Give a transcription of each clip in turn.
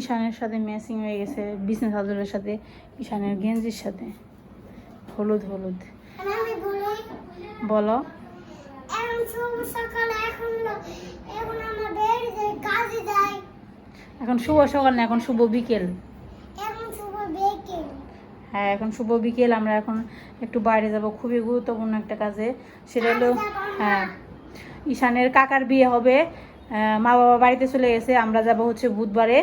ঈশানের সাথে ম্যাচিং হয়ে গেছে বিজনেস হাজরের সাথে ঈশানের গেঞ্জির সাথে। হলুদ হলুদ। বলি। এখন শুভ সকাল না এখন শুভ বিকেল। হ্যাঁ এখন শুভ বিকেল আমরা এখন একটু বাইরে যাব। খুবই গুরুত্বপূর্ণ একটা কাজে। সেটা হলো হ্যাঁ ঈশানের কাকার বিয়ে হবে। মা বাবা বাড়িতে চলে গেছে আমরা যাব হচ্ছে বুধবারে।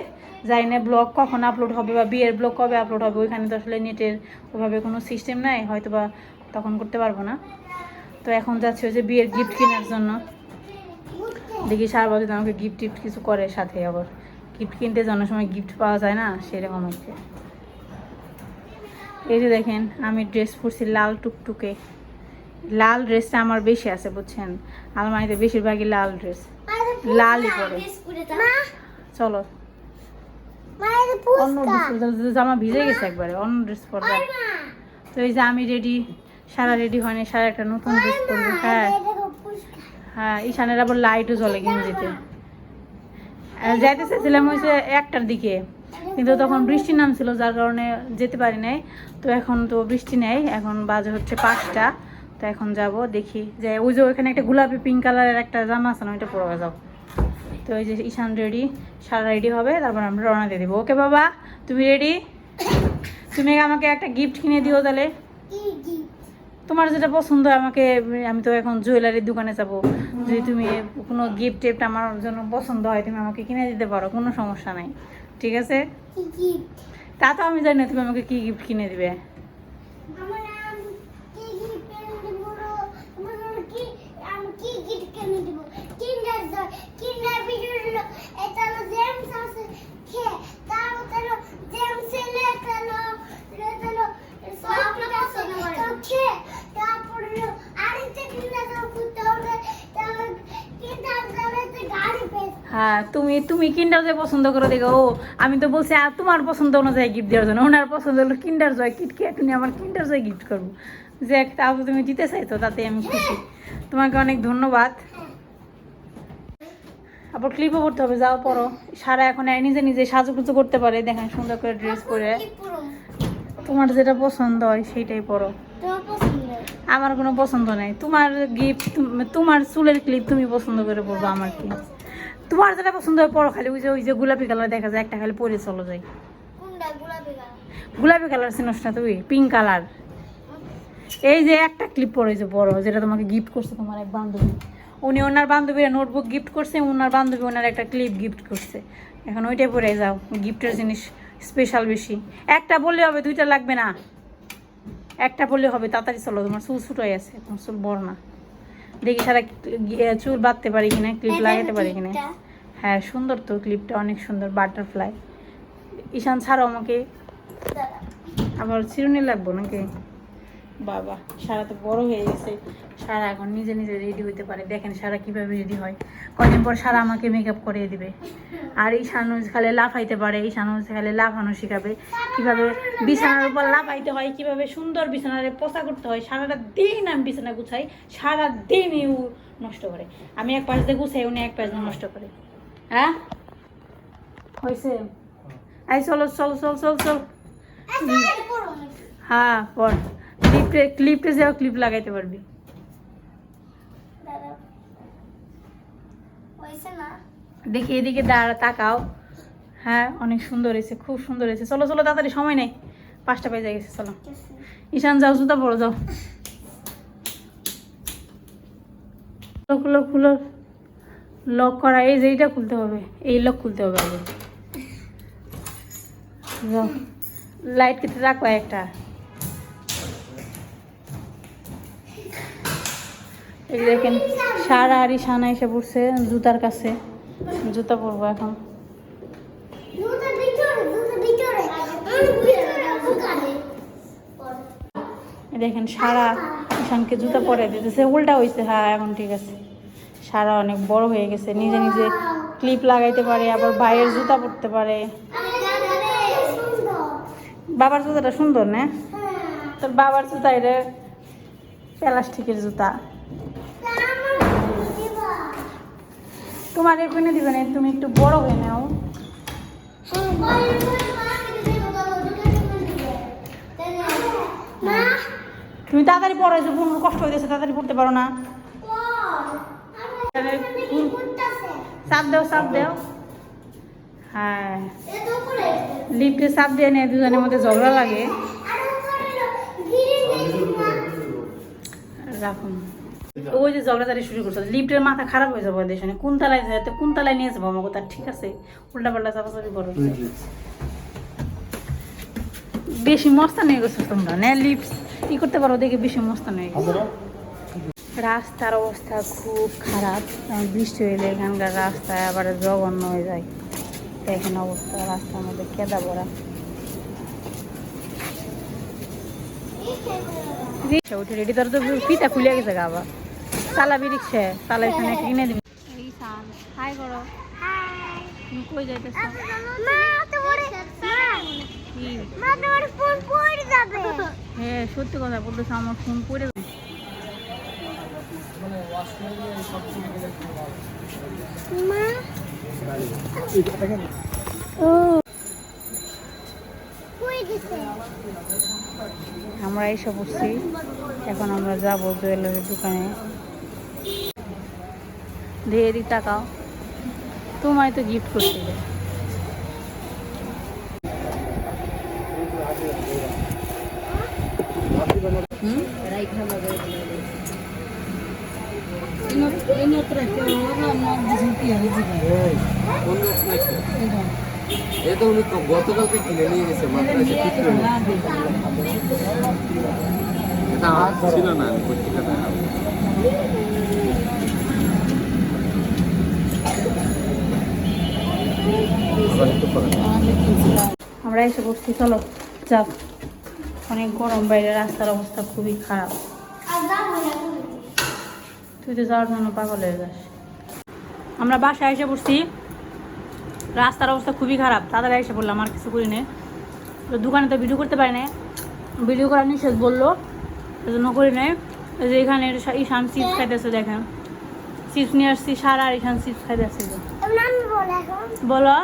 যাই না ব্লগ কখন আপলোড হবে বা বিয়ের ব্লগ কবে আপলোড হবে ওইখানে তো আসলে নেটের ওভাবে কোনো সিস্টেম নাই হয়তো বা তখন করতে পারব না। তো এখন যাচ্ছে ওই যে বিয়ের গিফট কেনার জন্য। দেখি সারা বছর আমাকে গিফট টিফট কিছু করে সাথে আবার। গিফট কিনতে যেন সময় গিফট পাওয়া যায় না সেরকম হচ্ছে এই যে দেখেন আমি ড্রেস পরছি লাল টুকটুকে। লাল ড্রেসটা আমার বেশি আছে বুঝছেন? আলমারিতে বেশিরভাগই লাল ড্রেস লালই পরে। চলো। অন্য পুষ্কা ড্রেস জামা ভিজে গেছে একবারে অন্য ড্রেস পরবে তো এই যে আমি রেডি সারা রেডি হয়নি সারা একটা নতুন ড্রেস পরবো হ্যাঁ। হ্যাঁ ঈশানের আবার লাইটও জ্বলে গেঞ্জিতে। আহ, যাইতে চাইছিলাম হয়েছে একটার দিকে কিন্তু তখন বৃষ্টি নামছিল যার কারণে যেতে পারি নাই। তো এখন তো বৃষ্টি নেই এখন বাজে হচ্ছে পাঁচটা। তো এখন যাব দেখি যে ওই যে ওইখানে একটা গোলাপি পিঙ্ক কালারের একটা জামা আছে না ওইটা পরে যাও। তো ওই যে ঈশান রেডি সারা রেডি হবে তারপর আমরা রওনা দিয়ে দেবো। ওকে বাবা তুমি রেডি তুমি আমাকে একটা গিফট কিনে দিও তাহলে। তোমার যেটা পছন্দ হয় আমাকে আমি তো এখন জুয়েলারির দোকানে যাব। যদি তুমি কোনো গিফট টিফট আমার জন্য পছন্দ হয় তুমি আমাকে কিনে দিতে পারো কোনো সমস্যা নাই। ঠিক আছে? তা তো আমি জানি না তুমি আমাকে কি গিফট কিনে দিবে আমার নাম কি কি পেন দিব আমার নাম কি আমি কি কি কিনে দিব কিন্ডার জয় কিন্ডার ভিডিও এটা হলো জেমস আছে খে তারপর হলো জেমস এলে এটা হলো এটা হলো সফট আছে তো খে তারপর হলো আরেকটা কিন্ডার জয় করতে হবে তারপর কিন্ডার জয়তে গাড়ি পেয়ে হ্যাঁ তুমি তুমি কিন্ডার জয় পছন্দ করে দেখো। ও আমি তো বলছি আর তোমার পছন্দ অনুযায়ী গিফট দেওয়ার জন্য। ওনার পছন্দ হলো কিন্ডার জয় আমার কিন্ডার জয় গিফট করব। যে তাও তুমি দিতে চাইছো তাতে আমি খুশি। তোমাকে অনেক ধন্যবাদ। আবার ক্লিপও করতে হবে যাও পরো সারা এখন নিজে নিজে সাজুগুজু করতে পারে দেখেন সুন্দর করে ড্রেস পরে। তোমার যেটা পছন্দ হয় সেইটাই পরো আমার কোনো পছন্দ নাই। তোমার গিফট তোমার চুলের ক্লিপ তুমি পছন্দ করে পরবো আমার কি তোমার যেটা পছন্দ হয় পরো খালি ওই যে ওই যে গোলাপি কালার দেখা যায় একটা খালি পরে চলো যাই। গোলাপি কালার চিনোস না তুই পিঙ্ক কালার এই যে একটা ক্লিপ পরে যে বড় যেটা তোমাকে গিফট করছে তোমার এক বান্ধবী। উনি ওনার বান্ধবীরা নোটবুক গিফট করছে ওনার বান্ধবী ওনার একটা ক্লিপ গিফট করছে। এখন ওইটাই পরে যাও গিফটের জিনিস স্পেশাল বেশি। একটা বললে হবে দুইটা লাগবে না। একটা বললে হবে তাড়াতাড়ি চলো তোমার চুল ছোট হয়ে আছে তোমার চুল বড় না। দেখি সারা চুল বাঁধতে পারি কিনা ক্লিপ লাগাতে পারি কিনা। হ্যাঁ সুন্দর তো ক্লিপটা অনেক সুন্দর বাটারফ্লাই ঈশান ছাড়ো আমাকে। আবার চিরুনি লাগবো নাকি? বাবা সারা তো বড় হয়ে গেছে। সারা এখন নিজে নিজে রেডি হইতে পারে। দেখেন সারা কীভাবে রেডি হয়। কদিন পর সারা আমাকে মেকআপ করিয়ে দিবে। আর এই সানুজ খালি লাফাইতে পারে, এই সানুজ খালি লাফানো শিখাবে। কীভাবে বিছানার উপর লাফাইতে হয়, কীভাবে সুন্দর বিছানারে পোষা করতে হয়, সারাটা দিন আমি বিছানা গুছাই সারা দিন ও নষ্ট করে। আমি এক পাশ দিয়ে গুছাই, উনি এক পাশ দিয়ে নষ্ট করে। হ্যাঁ? হয়েছে আই চলো, চল চল চল চল। হ্যাঁ পর। ক্লিপে ক্লিপে যাও ক্লিপ লাগাইতে পারবি। হয়েছে না? দেখি এদিকে দাঁড়া তাকাও। হ্যাঁ অনেক সুন্দর হয়েছে খুব সুন্দর হয়েছে। চলো চলো তাড়াতাড়ি সময় নেই। পাঁচটা বেজে গেছে চলো। ঈশান যাও জুতা পড়ো যাও। খুলো, খুলো লক করা এই যে এইটা খুলতে হবে। এই লক খুলতে হবে আগে। লাইট কেটে রাখো একটা। দেখেন সারা আর ঈশানা এসে পড়ছে জুতার কাছে। জুতা পরবো এখন। দেখেন সারা ঈশানকে জুতা পরে দিতেছে। উল্টা হয়েছে হ্যাঁ এখন ঠিক আছে। সারা অনেক বড় হয়ে গেছে। নিজে নিজে ক্লিপ লাগাইতে পারে আবার বাইরের জুতা পরতে পারে। বাবার জুতাটা সুন্দর না? তোর বাবার জুতা এটা প্লাস্টিকের জুতা। তোমার এখানে দিবে না তুমি একটু বড় হয়ে নাও। তুমি তাড়াতাড়ি পড়ো যে পনেরো কষ্ট হইতেছে তাড়াতাড়ি পড়তে পারো না। চাপ দাও চাপ দাও। হ্যাঁ। লিফটে চাপ দিয়ে নিয়ে দুজনের মধ্যে ঝগড়া লাগে। রাখুন। ওই যে ঝগড়াঝাড়ি শুরু করছে লিফটের মাথা খারাপ হয়ে যাবে সঙ্গে কোন তালায় যায় কোন তালায় নিয়ে যাব আমাকে তার ঠিক আছে উল্টা পাল্টা চাপাচাপি করো। বেশি গেছো তোমরা না লিফট ই করতে পারো দেখে বেশি গেছো রাস্তার অবস্থা খুব খারাপ বৃষ্টি হইলে এখানকার রাস্তায় আবার জঘন্য হয়ে যায়। দেখেন অবস্থা রাস্তার মধ্যে কেদা ভরা। উঠে রেডি তোর তো ফিতা খুলে গেছে গা আবার। চালাবি রিক্সা চালা এখানে কিনে দিবি। এই হাই করো তুমি কই যাইতেছ? কি? হ্যাঁ সত্যি কথা বলতেছ আমার ফোন পড়ে গেছে। আমরা এসে পড়ছি। এখন আমরা যাব জুয়েলারির দোকানে। দিয়ে এদিক টাকাও তোমায় তো গিফট করতে হবে। তো উনি তো গতকালকে কিনে নিয়ে গেছে। এটা ছিল না পত্রিকাটা আবার একটু পরে। আমরা এসে পড়ছি চলো যাক। অনেক গরম বাইরে রাস্তার অবস্থা খুবই খারাপ। তুই তো যাওয়ার জন্য পাগল হয়ে যাস। আমরা বাসায় এসে পড়ছি রাস্তার অবস্থা খুবই খারাপ। তাড়াতাড়ি এসে পড়লাম আর কিছু করি নে। তো দোকানে তো ভিডিও করতে পারি না ভিডিও করার নিষেধ বলল এই জন্য করি নাই। এই যে এখানে ঈশান চিপস খাইতেছে দেখেন। চিপস নিয়ে আসছি সারা আর ঈশান চিপস খাইতেছে। বলো।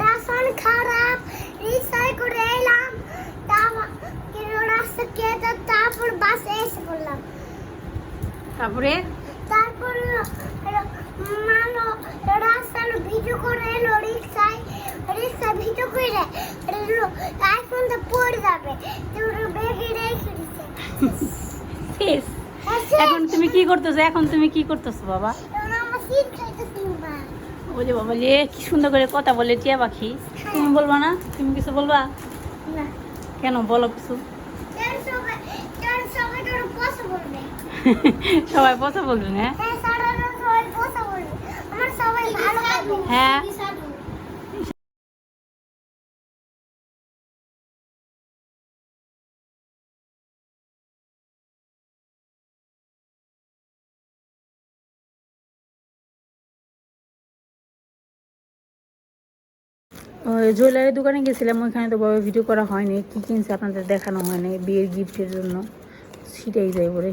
রাসায়ন খারাপ রিসাই করে এলাম। রাস্তা কেটে তারপর বাসে এসে পড়লাম। তারপরে? তারপর মানো রাস্তার ভিডিও করে এলো রিক্সায়। রিক্সা ভিডিও করে এলো আইফোন তো পড়ে যাবে। তোর বেগে রেখে দিচ্ছে শেষ। এখন তুমি কি করতেছো? এখন তুমি কি করতেছো বাবা? আমার সিট খাইতেছি। মা বাবা যে কি সুন্দর করে কথা বলে টিয়া পাখি। তুমি বলবা না? তুমি কিছু বলবা? কেন বলো কিছু? সবাই কথা বলবে? না? হ্যাঁ জুয়েলারির দোকানে গেছিলাম, ওইখানে তো বড় ভিডিও করা হয়নি। কি কিনছে আপনাদের দেখানো হয়নি, বিয়ের গিফটের জন্য। সেটাই যাই বলে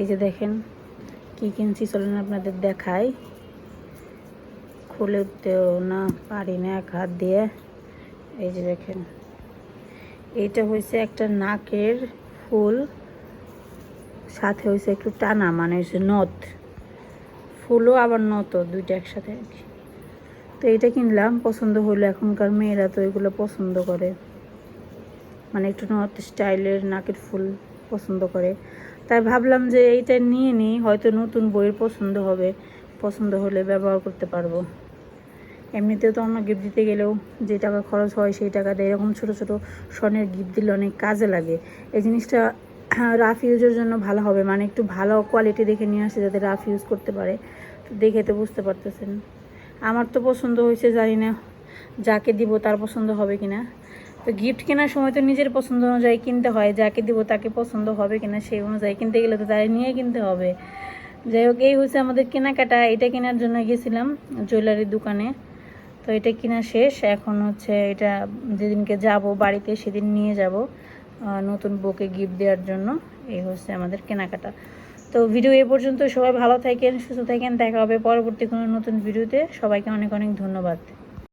এই যে দেখেন, কি কিনছি চলেন আপনাদের দেখাই। খুলে উঠতেও না, পারি না এক হাত দিয়ে। এই যে দেখেন, এটা হয়েছে একটা নাকের ফুল, সাথে হয়েছে একটু টানা মানে হয়েছে নথ। ফুলও আবার নথও দুইটা একসাথে। আর কি তো এটা কিনলাম, পছন্দ হলো এখনকার মেয়েরা তো এগুলো পছন্দ করে। মানে একটু নর্থ স্টাইলের নাকের ফুল পছন্দ করে। তাই ভাবলাম যে এইটা নিয়ে নিই, হয়তো নতুন বইয়ের পছন্দ হবে। পছন্দ হলে ব্যবহার করতে পারব। এমনিতেও তো অন্য গিফট দিতে গেলেও যে টাকা খরচ হয় সেই টাকাতে এরকম ছোট ছোট স্বর্ণের গিফট দিলে অনেক কাজে লাগে। এই জিনিসটা রাফ ইউজের জন্য ভালো হবে। মানে একটু ভালো কোয়ালিটি দেখে নিয়ে আসে যাতে রাফ ইউজ করতে পারে। তো দেখে তো বুঝতে পারতেছেন। আমার তো পছন্দ হয়েছে, জানি না যাকে দিব তার পছন্দ হবে কিনা। তো গিফট কেনার সময় তো নিজের পছন্দ অনুযায়ী কিনতে হয়, যাকে দিব তাকে পছন্দ হবে কিনা সেই অনুযায়ী কিনতে গেলে তো তাই নিয়ে কিনতে হবে। যাই হোক, এই হচ্ছে আমাদের কেনাকাটা, এটা কেনার জন্য গেছিলাম জুয়েলারির দোকানে। তো এটা কিনা শেষ, এখন হচ্ছে এটা যেদিনকে যাব বাড়িতে সেদিন নিয়ে যাব নতুন বউকে গিফট দেওয়ার জন্য। এই হচ্ছে আমাদের কেনাকাটা। তো ভিডিও এ পর্যন্ত সবাই ভালো থাকেন, সুস্থ থাকেন, দেখা হবে পরবর্তী কোনো নতুন ভিডিওতে। সবাইকে অনেক অনেক ধন্যবাদ।